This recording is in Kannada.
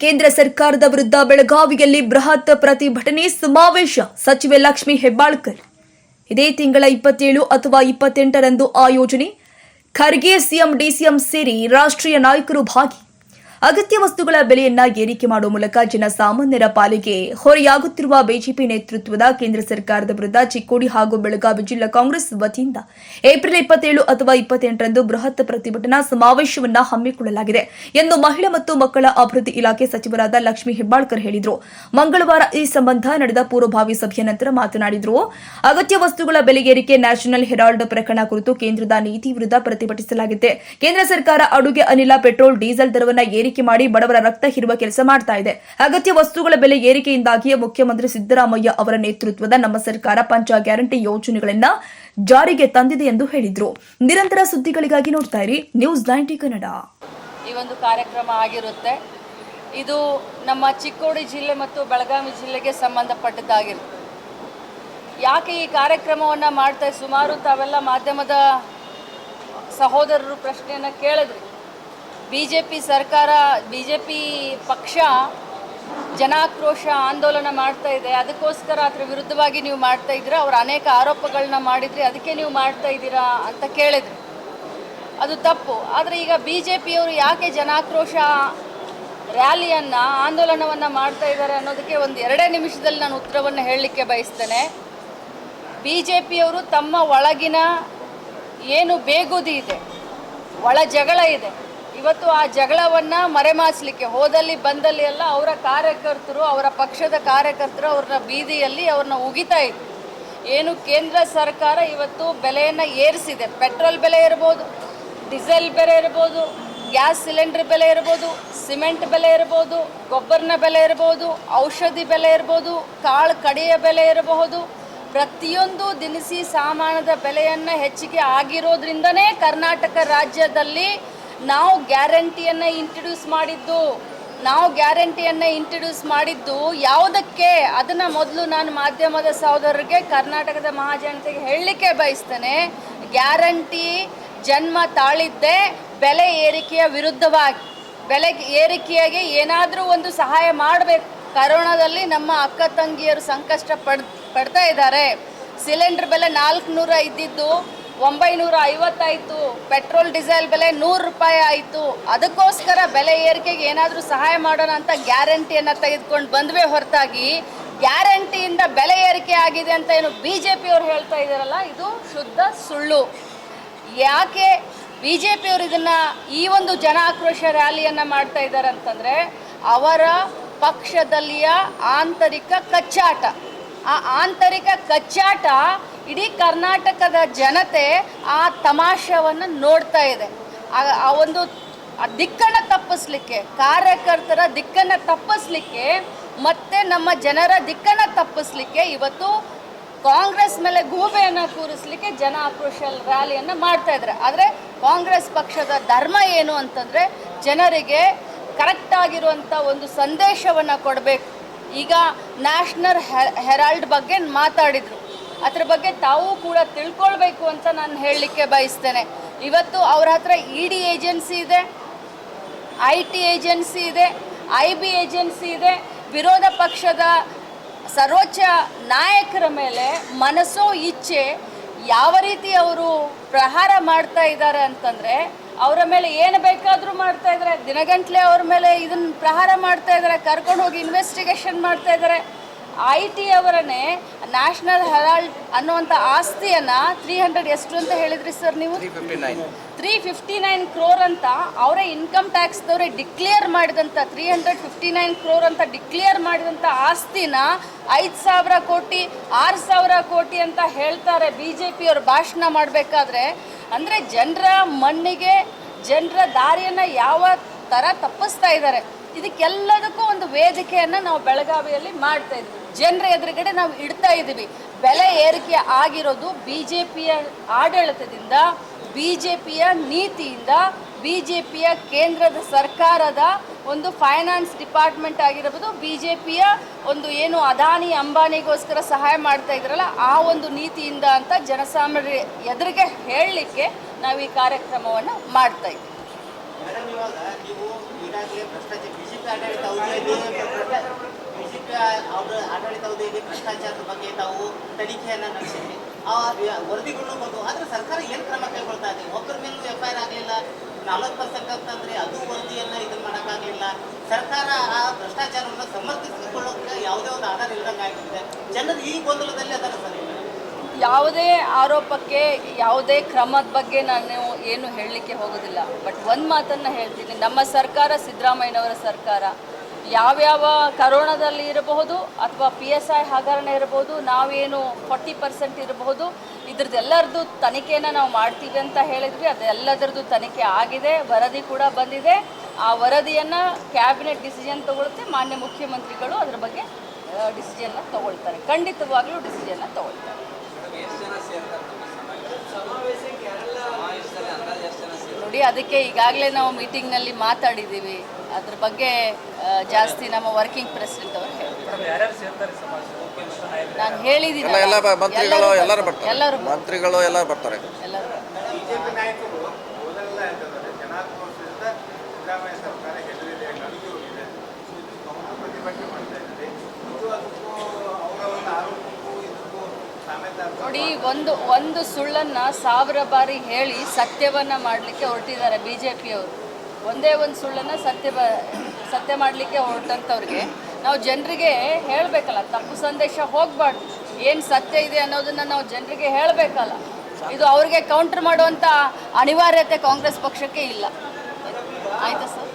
ಕೇಂದ್ರ ಸರ್ಕಾರದ ವಿರುದ್ಧ ಬೆಳಗಾವಿಯಲ್ಲಿ ಬೃಹತ್ ಪ್ರತಿಭಟನೆ ಸಮಾವೇಶ. ಸಚಿವೆ ಲಕ್ಷ್ಮಿ ಹೆಬ್ಬಾಳ್ಕರ್. ಇದೇ ತಿಂಗಳ ಇಪ್ಪತ್ತೇಳು ಅಥವಾ ಇಪ್ಪತ್ತೆಂಟರಂದು ಆಯೋಜನೆ ಖರ್ಗೆ ಸಿಎಂ, ಡಿಸಿಎಂ ಸೇರಿ ರಾಷ್ಟ್ರೀಯ ನಾಯಕರು ಭಾಗಿ. ಅಗತ್ಯ ವಸ್ತುಗಳ ಬೆಲೆಯನ್ನ ಏರಿಕೆ ಮಾಡುವ ಮೂಲಕ ಜನಸಾಮಾನ್ಯರ ಪಾಲಿಗೆ ಹೊರೆಯಾಗುತ್ತಿರುವ ಬಿಜೆಪಿ ನೇತೃತ್ವದ ಕೇಂದ್ರ ಸರ್ಕಾರದ ವಿರುದ್ಧ ಚಿಕ್ಕೋಡಿ ಹಾಗೂ ಬೆಳಗಾವಿ ಜಿಲ್ಲಾ ಕಾಂಗ್ರೆಸ್ ವತಿಯಿಂದ ಏಪ್ರಿಲ್ ಇಪ್ಪತ್ತೇಳು ಅಥವಾ ಇಪ್ಪತ್ತೆಂಟರಂದು ಬೃಹತ್ ಪ್ರತಿಭಟನಾ ಸಮಾವೇಶವನ್ನ ಹಮ್ಮಿಕೊಳ್ಳಲಾಗಿದೆ ಎಂದು ಮಹಿಳಾ ಮತ್ತು ಮಕ್ಕಳ ಅಭಿವೃದ್ಧಿ ಇಲಾಖೆ ಸಚಿವರಾದ ಲಕ್ಷ್ಮೀ ಹೆಬ್ಬಾಳ್ಕರ್ ಹೇಳಿದರು. ಮಂಗಳವಾರ ಈ ಸಂಬಂಧ ನಡೆದ ಪೂರ್ವಭಾವಿ ಸಭೆಯ ನಂತರ ಮಾತನಾಡಿದರು. ಅಗತ್ಯ ವಸ್ತುಗಳ ಬೆಲೆ ಏರಿಕೆ ನ್ಯಾಷನಲ್ ಹೆರಾಲ್ಡ್ ಪ್ರಕರಣ ಕುರಿತು ಕೇಂದ್ರದ ನೀತಿ ವಿರುದ್ಧ ಪ್ರತಿಭಟಿಸಲಾಗಿದೆ. ಕೇಂದ್ರ ಸರ್ಕಾರ ಅಡುಗೆ ಅನಿಲ, ಪೆಟ್ರೋಲ್, ಡೀಸೆಲ್ ದರವನ್ನು ಏರಿಕೆ ಮಾಡಿ ಬಡವರ ರಕ್ತ ಹಿರುವ ಕೆಲಸ ಮಾಡ್ತಾ ಇದೆ. ಅಗತ್ಯ ವಸ್ತುಗಳ ಬೆಲೆ ಏರಿಕೆಯಿಂದಾಗಿ ಮುಖ್ಯಮಂತ್ರಿ ಸಿದ್ದರಾಮಯ್ಯ ಅವರ ನೇತೃತ್ವದ ನಮ್ಮ ಸರ್ಕಾರ ಪಂಚ ಗ್ಯಾರಂಟಿ ಯೋಜನೆಗಳನ್ನ ಜಾರಿಗೆ ತಂದಿದೆ ಎಂದು ಹೇಳಿದ್ರು. ನಿರಂತರ ಸುದ್ದಿಗಳಿಗಾಗಿ ನೋಡ್ತಾ ಇರಿ. News Ninety Kannada. ಈ ಒಂದು ಕಾರ್ಯಕ್ರಮ ಆಗಿರುತ್ತೆ. ಇದು ನಮ್ಮ ಚಿಕ್ಕೋಡಿ ಜಿಲ್ಲೆ ಮತ್ತು ಬೆಳಗಾವಿ ಜಿಲ್ಲೆಗೆ ಸಂಬಂಧಪಟ್ಟದ್ದಾಗಿರುತ್ತೆ. ಯಾಕೆ ಈ ಕಾರ್ಯಕ್ರಮವನ್ನು ಮಾಡ್ತಾ ಸುಮಾರು ತಾವೆಲ್ಲ ಮಾಧ್ಯಮದ ಸಹೋದರರು ಪ್ರಶ್ನೆಯನ್ನು ಕೇಳಿದ್ರಿ. ಬಿ ಜೆ ಪಿ ಸರ್ಕಾರ ಬಿ ಜೆ ಪಿ ಪಕ್ಷ ಜನಾಕ್ರೋಶ ಆಂದೋಲನ ಮಾಡ್ತಾ ಇದೆ. ಅದಕ್ಕೋಸ್ಕರ ಅದ್ರ ವಿರುದ್ಧವಾಗಿ ನೀವು ಮಾಡ್ತಾ ಇದ್ದೀರಾ? ಅವ್ರು ಅನೇಕ ಆರೋಪಗಳನ್ನ ಮಾಡಿದ್ರಿ ಅದಕ್ಕೆ ನೀವು ಮಾಡ್ತಾ ಇದ್ದೀರಾ ಅಂತ ಕೇಳಿದ್ರು. ಅದು ತಪ್ಪು. ಆದರೆ ಈಗ ಬಿ ಜೆ ಪಿಯವರು ಯಾಕೆ ಜನಾಕ್ರೋಶ ರ್ಯಾಲಿಯನ್ನು, ಆಂದೋಲನವನ್ನು ಮಾಡ್ತಾ ಇದ್ದಾರೆ ಅನ್ನೋದಕ್ಕೆ ಒಂದು ಎರಡೇ ನಿಮಿಷದಲ್ಲಿ ನಾನು ಉತ್ತರವನ್ನು ಹೇಳಲಿಕ್ಕೆ ಬಯಸ್ತೇನೆ. ಬಿ ಜೆ ಪಿಯವರು ತಮ್ಮ ಒಳಗಿನ ಏನು ಬೇಗುದಿ ಇದೆ, ಒಳ ಜಗಳ ಇದೆ ಇವತ್ತು ಆ ಜಗಳವನ್ನು ಮರೆಮಾಚಲಿಕ್ಕೆ ಹೋದಲ್ಲಿ ಬಂದಲ್ಲಿ ಎಲ್ಲ ಅವರ ಕಾರ್ಯಕರ್ತರು, ಅವರ ಪಕ್ಷದ ಕಾರ್ಯಕರ್ತರು ಅವ್ರನ್ನ ಬೀದಿಯಲ್ಲಿ ಅವ್ರನ್ನ ಉಗಿತಾ ಇದ್ರು. ಏನು ಕೇಂದ್ರ ಸರ್ಕಾರ ಇವತ್ತು ಬೆಲೆಯನ್ನು ಏರಿಸಿದೆ. ಪೆಟ್ರೋಲ್ ಬೆಲೆ ಇರ್ಬೋದು, ಡೀಸೆಲ್ ಬೆಲೆ ಇರ್ಬೋದು, ಗ್ಯಾಸ್ ಸಿಲಿಂಡರ್ ಬೆಲೆ ಇರ್ಬೋದು, ಸಿಮೆಂಟ್ ಬೆಲೆ ಇರ್ಬೋದು, ಗೊಬ್ಬರನ ಬೆಲೆ ಇರ್ಬೋದು, ಔಷಧಿ ಬೆಲೆ ಇರ್ಬೋದು, ಕಾಳು ಕಡೆಯ ಬೆಲೆ ಇರಬಹುದು. ಪ್ರತಿಯೊಂದು ದಿನಸಿ ಸಾಮಾನದ ಬೆಲೆಯನ್ನು ಹೆಚ್ಚಿಗೆ ಆಗಿರೋದ್ರಿಂದನೇ ಕರ್ನಾಟಕ ರಾಜ್ಯದಲ್ಲಿ ನಾವು ಗ್ಯಾರಂಟಿಯನ್ನು ಇಂಟ್ರಡ್ಯೂಸ್ ಮಾಡಿದ್ದು, ನಾವು ಗ್ಯಾರಂಟಿಯನ್ನು ಇಂಟ್ರಡ್ಯೂಸ್ ಮಾಡಿದ್ದು ಯಾವುದಕ್ಕೆ? ಅದನ್ನು ಮೊದಲು ನಾನು ಮಾಧ್ಯಮದ ಸಹೋದರರಿಗೆ, ಕರ್ನಾಟಕದ ಮಹಾಜನತೆಗೆ ಹೇಳಲಿಕ್ಕೆ ಬಯಸ್ತೇನೆ. ಗ್ಯಾರಂಟಿ ಜನ್ಮ ತಾಳಿದ್ದೇ ಬೆಲೆ ಏರಿಕೆಯ ವಿರುದ್ಧವಾಗಿ, ಬೆಲೆ ಏರಿಕೆಯಾಗಿ ಏನಾದರೂ ಒಂದು ಸಹಾಯ ಮಾಡಬೇಕು. ಕರೋನಾದಲ್ಲಿ ನಮ್ಮ ಅಕ್ಕ ತಂಗಿಯರು ಸಂಕಷ್ಟ ಪಡ್ ಪಡ್ತಾ ಇದ್ದಾರೆ. ಸಿಲಿಂಡರ್ ಬೆಲೆ ನಾಲ್ಕುನೂರ ಇದ್ದಿದ್ದು ಒಂಬೈನೂರ ಐವತ್ತಾಯಿತು ಪೆಟ್ರೋಲ್ ಡೀಸೆಲ್ ಬೆಲೆ ನೂರು ರೂಪಾಯಿ ಆಯಿತು. ಅದಕ್ಕೋಸ್ಕರ ಬೆಲೆ ಏರಿಕೆಗೆ ಏನಾದರೂ ಸಹಾಯ ಮಾಡೋಣ ಅಂತ ಗ್ಯಾರಂಟಿಯನ್ನು ತೆಗೆದುಕೊಂಡು ಬಂದ್ವೇ ಹೊರತಾಗಿ ಗ್ಯಾರಂಟಿಯಿಂದ ಬೆಲೆ ಏರಿಕೆ ಆಗಿದೆ ಅಂತ ಏನು ಬಿ ಜೆ ಪಿಯವರು ಹೇಳ್ತಾ ಇದ್ದಾರಲ್ಲ, ಇದು ಶುದ್ಧ ಸುಳ್ಳು. ಯಾಕೆ ಬಿ ಜೆ ಪಿಯವರು ಇದನ್ನು ಈ ಒಂದು ಜನ ಆಕ್ರೋಶ ರ್ಯಾಲಿಯನ್ನು ಮಾಡ್ತಾ ಇದ್ದಾರೆ ಅಂತಂದರೆ ಅವರ ಪಕ್ಷದಲ್ಲಿಯ ಆಂತರಿಕ ಕಚ್ಚಾಟ. ಆ ಆಂತರಿಕ ಕಚ್ಚಾಟ ಇಡೀ ಕರ್ನಾಟಕದ ಜನತೆ ಆ ತಮಾಷವನ್ನು ನೋಡ್ತಾ ಇದೆ. ಆ- ಒಂದು ದಿಕ್ಕನ್ನು ತಪ್ಪಿಸ್ಲಿಕ್ಕೆ, ಕಾರ್ಯಕರ್ತರ ದಿಕ್ಕನ್ನು ತಪ್ಪಿಸ್ಲಿಕ್ಕೆ, ಮತ್ತೆ ನಮ್ಮ ಜನರ ದಿಕ್ಕನ್ನು ತಪ್ಪಿಸ್ಲಿಕ್ಕೆ ಇವತ್ತು ಕಾಂಗ್ರೆಸ್ ಮೇಲೆ ಗೂಬೆಯನ್ನು ಕೂರಿಸ್ಲಿಕ್ಕೆ ಜನ ಆಕ್ರೋಶ ರ್ಯಾಲಿಯನ್ನು ಮಾಡ್ತಾ ಇದ್ದಾರೆ. ಆದರೆ ಕಾಂಗ್ರೆಸ್ ಪಕ್ಷದ ಧರ್ಮ ಏನು ಅಂತಂದರೆ ಜನರಿಗೆ ಕರೆಕ್ಟ್ ಆಗಿರುವಂಥ ಒಂದು ಸಂದೇಶವನ್ನು ಕೊಡಬೇಕು. ಈಗ ನ್ಯಾಷನಲ್ ಹೆರಾಲ್ಡ್ ಬಗ್ಗೆ ಮಾತಾಡಿದರು. ಅದ್ರ ಬಗ್ಗೆ ತಾವು ಕೂಡ ತಿಳ್ಕೊಳ್ಬೇಕು ಅಂತ ನಾನು ಹೇಳಲಿಕ್ಕೆ ಬಯಸ್ತೇನೆ. ಇವತ್ತು ಅವ್ರ ಹತ್ರ ಇ ಡಿ ಏಜೆನ್ಸಿ ಇದೆ ಐ ಟಿ ಏಜೆನ್ಸಿ ಇದೆ ಐ ಬಿ ಏಜೆನ್ಸಿ ಇದೆ. ವಿರೋಧ ಪಕ್ಷದ ಸರ್ವೋಚ್ಚ ನಾಯಕರ ಮೇಲೆ ಮನಸ್ಸೋ ಇಚ್ಛೆ ಯಾವ ರೀತಿ ಅವರು ಪ್ರಹಾರ ಮಾಡ್ತಾ ಇದ್ದಾರೆ ಅಂತಂದರೆ, ಅವರ ಮೇಲೆ ಏನು ಬೇಕಾದರೂ ಮಾಡ್ತಾ ಇದ್ದಾರೆ. ದಿನಗಂಟ್ಲೆ ಅವ್ರ ಮೇಲೆ ಇದನ್ನು ಪ್ರಹಾರ ಮಾಡ್ತಾ ಇದ್ದಾರೆ ಕರ್ಕೊಂಡು ಹೋಗಿ ಇನ್ವೆಸ್ಟಿಗೇಷನ್ ಮಾಡ್ತಾ ಇದ್ದಾರೆ. ಐ ಟಿ ಅವರನ್ನೇ ನ್ಯಾಷನಲ್ ಹೆರಾಲ್ಡ್ ಅನ್ನುವಂಥ ಆಸ್ತಿಯನ್ನು ತ್ರೀ ಹಂಡ್ರೆಡ್ ಎಷ್ಟು ಅಂತ ಹೇಳಿದ್ರಿ ಸರ್ ನೀವು? ತ್ರೀ ಫಿಫ್ಟಿ ನೈನ್ ಕ್ರೋರ್ ಅಂತ ಅವರೇ ಇನ್ಕಮ್ ಟ್ಯಾಕ್ಸ್ದವರೇ ಡಿಕ್ಲೇರ್ ಮಾಡಿದಂಥ three hundred fifty nine crore ಅಂತ ಡಿಕ್ಲೇರ್ ಮಾಡಿದಂಥ ಆಸ್ತಿನ ಐದು ಸಾವಿರ ಕೋಟಿ ಆರು ಸಾವಿರ ಕೋಟಿ ಅಂತ ಹೇಳ್ತಾರೆ ಬಿ ಜೆ ಪಿಯವರು ಭಾಷಣ ಮಾಡಬೇಕಾದ್ರೆ. ಅಂದರೆ ಜನರ ಮಣ್ಣಿಗೆ ಜನರ ದಾರಿಯನ್ನು ಯಾವ ಥರ ತಪ್ಪಿಸ್ತಾ ಇದ್ದಾರೆ. ಇದಕ್ಕೆಲ್ಲದಕ್ಕೂ ಒಂದು ವೇದಿಕೆಯನ್ನು ನಾವು ಬೆಳಗಾವಿಯಲ್ಲಿ ಮಾಡ್ತಾ ಇದ್ವಿ. ಜನರ ಎದುರುಗಡೆ ನಾವು ಇಡ್ತಾ ಇದ್ದೀವಿ ಬೆಲೆ ಏರಿಕೆ ಆಗಿರೋದು ಬಿ ಜೆ ಪಿಯ ಆಡಳಿತದಿಂದ ಬಿ ಜೆ ಪಿಯ ನೀತಿಯಿಂದ ಬಿ ಜೆ ಪಿಯ ಕೇಂದ್ರದ ಸರ್ಕಾರದ ಒಂದು ಫೈನಾನ್ಸ್ ಡಿಪಾರ್ಟ್ಮೆಂಟ್ ಆಗಿರ್ಬೋದು ಬಿ ಜೆ ಪಿಯ ಒಂದು ಏನು ಅದಾನಿ ಅಂಬಾನಿಗೋಸ್ಕರ ಸಹಾಯ ಮಾಡ್ತಾ ಇದ್ರಲ್ಲ, ಆ ಒಂದು ನೀತಿಯಿಂದ ಅಂತ ಜನಸಾಮಾನ್ಯರ ಎದುರಿಗೆ ಹೇಳಲಿಕ್ಕೆ ನಾವು ಈ ಕಾರ್ಯಕ್ರಮವನ್ನು ಮಾಡ್ತಾ ಇದ್ದೀವಿ ಮೇಡಮ್ ಇವಾಗ ನೀವು ಈಗಾಗಲೇ ಭ್ರಷ್ಟಾಚಾರ ಬಿಜೆಪಿ ಆಡಳಿತ ಅವಧಿಯಲ್ಲಿ ಬಿಜೆಪಿ ಅವರ ಆಡಳಿತ ಅವಧಿಯಲ್ಲಿ ಭ್ರಷ್ಟಾಚಾರದ ಬಗ್ಗೆ ತಾವು ತನಿಖೆಯನ್ನ ನಡೆಸಿದ್ರಿ. ಆ ವರದಿಗಳು ಬಂದು, ಆದ್ರೆ ಸರ್ಕಾರ ಏನ್ ಕ್ರಮ ಕೈಗೊಳ್ತಾ ಇದೆ? ಒಬ್ಬರ ಮೇಲೂ ಎಫ್ ಐ ಆರ್ ಆಗಲಿಲ್ಲ, ನಲವತ್ತು ಪರ್ಸೆಂಟ್ ಅಂತಂದ್ರೆ ಅದು ವರದಿಯನ್ನ ಇದನ್ನ ಮಾಡೋಕ್ಕಾಗಲಿಲ್ಲ. ಸರ್ಕಾರ ಆ ಭ್ರಷ್ಟಾಚಾರವನ್ನು ಸಮರ್ಥಿಸಿಕೊಳ್ಳೋಕೆ ಯಾವುದೇ ಒಂದು ಆಧಾರ ಇಲ್ಲದಂಗೆ ಆಗಿದೆ ಜನರು ಈ ಗೊಂದಲದಲ್ಲಿ ಅದನ್ನು ಸರಿ ಯಾವುದೇ ಆರೋಪಕ್ಕೆ ಯಾವುದೇ ಕ್ರಮದ ಬಗ್ಗೆ ನಾನು ಏನು ಹೇಳಲಿಕ್ಕೆ ಹೋಗೋದಿಲ್ಲ. ಬಟ್ ಒಂದು ಮಾತನ್ನು ಹೇಳ್ತೀನಿ. ನಮ್ಮ ಸರ್ಕಾರ, ಸಿದ್ದರಾಮಯ್ಯನವರ ಸರ್ಕಾರ ಯಾವ್ಯಾವ ಕರೋನಾದಲ್ಲಿ ಇರಬಹುದು ಅಥವಾ ಪಿ ಎಸ್ ಐ ಹಗರಣ ಇರಬಹುದು, ನಾವೇನು ಫಾರ್ಟಿ ಪರ್ಸೆಂಟ್ ಇರಬಹುದು, ಇದ್ರದ್ದೆಲ್ಲರದ್ದು ತನಿಖೆಯನ್ನು ನಾವು ಮಾಡ್ತೀವಿ ಅಂತ ಹೇಳಿದ್ವಿ. ಅದೆಲ್ಲದರದ್ದು ತನಿಖೆ ಆಗಿದೆ. ವರದಿ ಕೂಡ ಬಂದಿದೆ. ಆ ವರದಿಯನ್ನು ಕ್ಯಾಬಿನೆಟ್ ಡಿಸಿಷನ್ ತಗೊಳುತ್ತೆ ಮಾನ್ಯ ಮುಖ್ಯಮಂತ್ರಿಗಳು ಅದರ ಬಗ್ಗೆ ಡಿಸಿಷನ್ನ ತಗೊಳ್ತಾರೆ. ಖಂಡಿತವಾಗಲೂ ಡಿಸಿಷನ್ನ ತಗೊಳ್ತಾರೆ. ನೋಡಿ ಅದಕ್ಕೆ ಈಗಾಗಲೇ ನಾವು ಮೀಟಿಂಗ್ನಲ್ಲಿ ಮಾತಾಡಿದ್ದೀವಿ. ಅದ್ರ ಬಗ್ಗೆ ಜಾಸ್ತಿ ನಮ್ಮ ವರ್ಕಿಂಗ್ ಪ್ರೆಸಿಡೆಂಟ್ ಅವರು ನಾನು ಹೇಳಿದ್ದೀನಿ ಎಲ್ಲ ಎಲ್ಲ ಬ- ಮಂತ್ರಿಗಳು ಎಲ್ಲರೂ ಬರ್ತಾರೆ. ಎಲ್ಲರೂ ಮಂತ್ರಿಗಳು ಎಲ್ಲರೂ ಬರ್ತಾರೆ. ಎಲ್ಲರೂ ಬಿಜೆಪಿ ನಾಯಕರು ಮೊದಲೆಲ್ಲ ಅಂತಂದ್ರೆ ಜನಾಕ್ರೋಶದಿಂದ ಸಿದ್ದರಾಮಯ್ಯ ಸರ್ಕಾರ ಹೆದರಿದೆ ನಲುಗಿ ಹೋಗಿದೆ ಅವರು ಪ್ರತಿಭಟನೆ ಮಾಡ್ತಾ ಇದ್ದಾರೆ ಇದು ಅದಕ್ಕೂ ಅವರ ಒಂದು ಆರೋಪಕ್ಕೂ ಇದಕ್ಕೂ ಸಾಮ್ಯತೆ ಅಂತ ನೋಡಿ, ಒಂದು ಒಂದು ಸುಳ್ಳನ್ನ ಸಾವಿರ ಬಾರಿ ಹೇಳಿ ಸತ್ಯವನ್ನ ಮಾಡಲಿಕ್ಕೆ ಹೊರಟಿದ್ದಾರೆ ಬಿ ಜೆ ಪಿಯವರು ಒಂದೇ ಒಂದು ಸುಳ್ಳನ್ನ ಸತ್ಯ ಬ, ಸತ್ಯ ಮಾಡಲಿಕ್ಕೆ ಹೊರಟಂಥವ್ರಿಗೆ ನಾವು ಜನರಿಗೆ ಹೇಳಬೇಕಲ್ಲ, ತಪ್ಪು ಸಂದೇಶ ಹೋಗ್ಬಾರ್ದು. ಏನು ಸತ್ಯ ಇದೆ ಅನ್ನೋದನ್ನು ನಾವು ಜನರಿಗೆ ಹೇಳಬೇಕಲ್ಲ. ಇದು ಅವ್ರಿಗೆ ಕೌಂಟರ್ ಮಾಡುವಂಥ ಅನಿವಾರ್ಯತೆ ಕಾಂಗ್ರೆಸ್ ಪಕ್ಷಕ್ಕೆ ಇಲ್ಲ. ಆಯ್ತಾ ಸರ್?